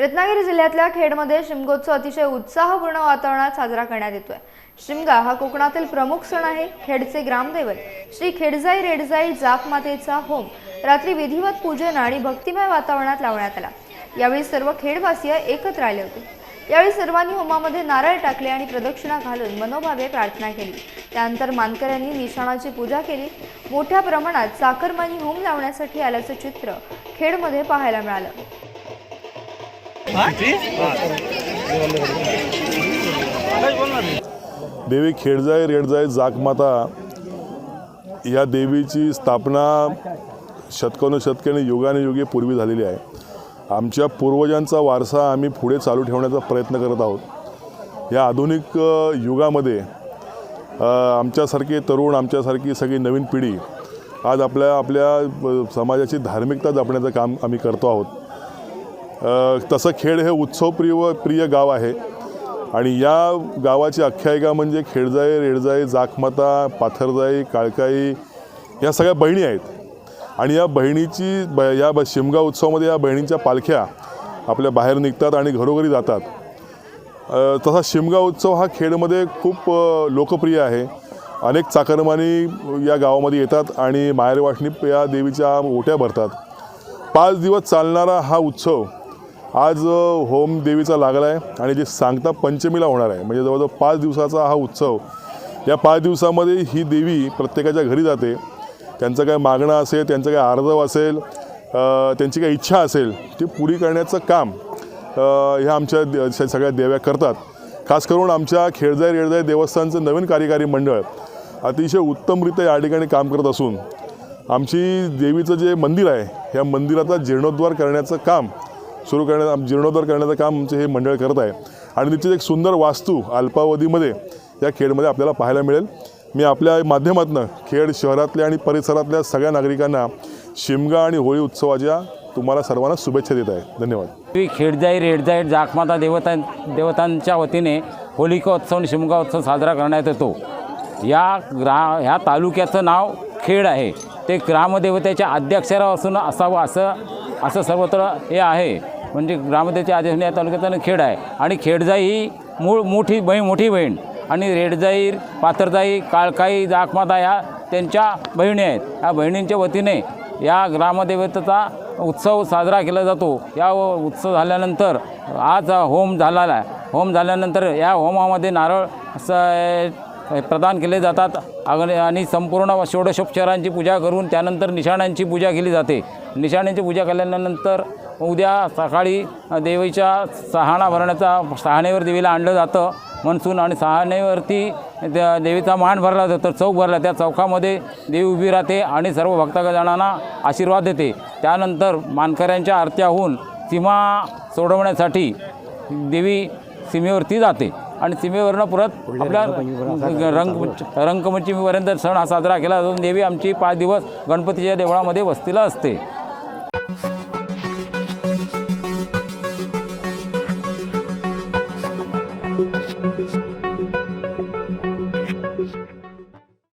रत्नागिरी जिल्ह्यातल्या खेडमध्ये शिमगोत्सव अतिशय उत्साहपूर्ण वातावरणात साजरा करण्यात येतोय. शिमगा हा कोकणातील प्रमुख सण आहे. खेडचे ग्रामदैवत श्री खेडजाई रेडजाई जाकमातेचा होम. रात्री विधिवत पूजन आणि भक्तिमय वातावरणात लावण्यात आला. यावेळी सर्व खेडवासीय एकत्र आले होते. यावेळी सर्वांनी होमामध्ये नारळ टाकले आणि प्रदक्षिणा घालून मनोभावे प्रार्थना केली. त्यानंतर मानकऱ्यांनी निशाणाची पूजा केली. मोठ्या प्रमाणात चाकरमानी होम लावण्यासाठी आल्याचं चित्र खेडमध्ये पाहायला मिळालं. देवी खेडजाय रेडजाय जाकमाता या देवीची स्थापना शतकानुशतकाने युगानुयुगे पूर्वी झालेली आहे. आमच्या पूर्वजांचा वारसा आम्ही पुढे चालू ठेवण्याचा प्रयत्न करत आहोत. या आधुनिक युगामध्ये आमच्यासारखे तरुण आमच्यासारखी सगळी नवीन पिढी आज आपल्या आपल्या समाजाची धार्मिकता जपण्याचं काम आम्ही करतो आहोत. तसं खेड हे उत्सवप्रिय प्रिय गाव आहे. आणि या गावाची आख्यायिका म्हणजे खेडजाई रेडजाई जाखमाता पाथरजाई काळकाई या सगळ्या बहिणी आहेत. आणि या बहिणीची ब या ब शिमगा उत्सवामध्ये या बहिणींच्या पालख्या आपल्या बाहेर निघतात आणि घरोघरी जातात. तसा शिमगा उत्सव हा खेडमध्ये खूप लोकप्रिय आहे. अनेक चाकरमानी या गावामध्ये येतात आणि माहेरवाठणी या देवीच्या ओट्या भरतात. पाच दिवस चालणारा हा उत्सव आज होम देवीचा लागला आहे आणि जे सांगता पंचमीला होणार आहे म्हणजे जवळजवळ पाच दिवसाचा हा उत्सव या पाच दिवसामध्ये ही देवी प्रत्येकाच्या घरी जाते. त्यांचं काय मागणं असेल त्यांचं काय आर्जव असेल त्यांची काय इच्छा असेल ती पुरी करण्याचं काम ह्या आमच्या दे- सगळ्या देव्या करतात. खास करून आमच्या खेळजाई रेडजाई देवस्थानचं नवीन कार्यकारी मंडळ अतिशय उत्तमरित्या या ठिकाणी काम करत असून आमची देवीचं जे मंदिर आहे ह्या मंदिराचा जीर्णोद्धार करण्याचं काम सुरू करण्यात आम- जीर्णोद्धार करण्याचं काम आमचे हे मंडळ करत आहे. आणि तिची एक सुंदर वास्तू अल्पावधीमध्ये या खेडमध्ये आपल्याला पाहायला मिळेल. मी आपल्या माध्यमातून खेड शहरातल्या आणि परिसरातल्या सगळ्या नागरिकांना शिमगा आणि होळी उत्सवाच्या तुम्हाला सर्वांना शुभेच्छा देत आहे. धन्यवाद. मी खेडजाई रेडजाई जाखमाता देवता देवतांच्या वतीने होलिकोत्सव आणि शिमगोत्सव साजरा करण्यात येतो. या ग्रा ह्या तालुक्याचं नाव खेड आहे. ते ग्रामदेवतेच्या अध्यक्षरा असून असावं असं असं सर्वत्र हे आहे. म्हणजे ग्रामदेवच्या आदेश या तालुक्याचं खेड आहे. आणि खेडजाई ही मूळ मोठी बहीण मोठी बहीण. आणि रेडजाई पाथरजाई काळकाई जाखमाता या त्यांच्या बहिणी आहेत. या बहिणींच्या वतीने या ग्रामदेवतेचा उत्सव साजरा केला जातो. या व- उत्सव झाल्यानंतर आज होम झालेला आहे. होम झाल्यानंतर या होमामध्ये नारळ स- प्रदान केले जातात. अग्नि आणि संपूर्ण षोडशोपचारांची पूजा करून त्यानंतर निशाण्यांची पूजा केली जाते. निशाण्यांची पूजा केल्यानंतर उद्या सकाळी देवीच्या सहाणा भरण्याचा सहाणेवर देवीला आणलं जातं. मन्सून आणि सहाणेवरती त्या देवीचा मान भरला जातो. तर चौक भरला. त्या चौकामध्ये देवी उभी राहते आणि सर्व भक्तगणांना आशीर्वाद देते. त्यानंतर मानकऱ्यांच्या आरत्या होऊन सीमा सोडवण्यासाठी देवी सीमेवरती जाते. आणि सीमेवरनं परत आपल्या रंग रंगपंचमीपर्यंत सण हा साजरा केला जातो. देवी आमची पाच दिवस गणपतीच्या देवळामध्ये वस्तीला असते.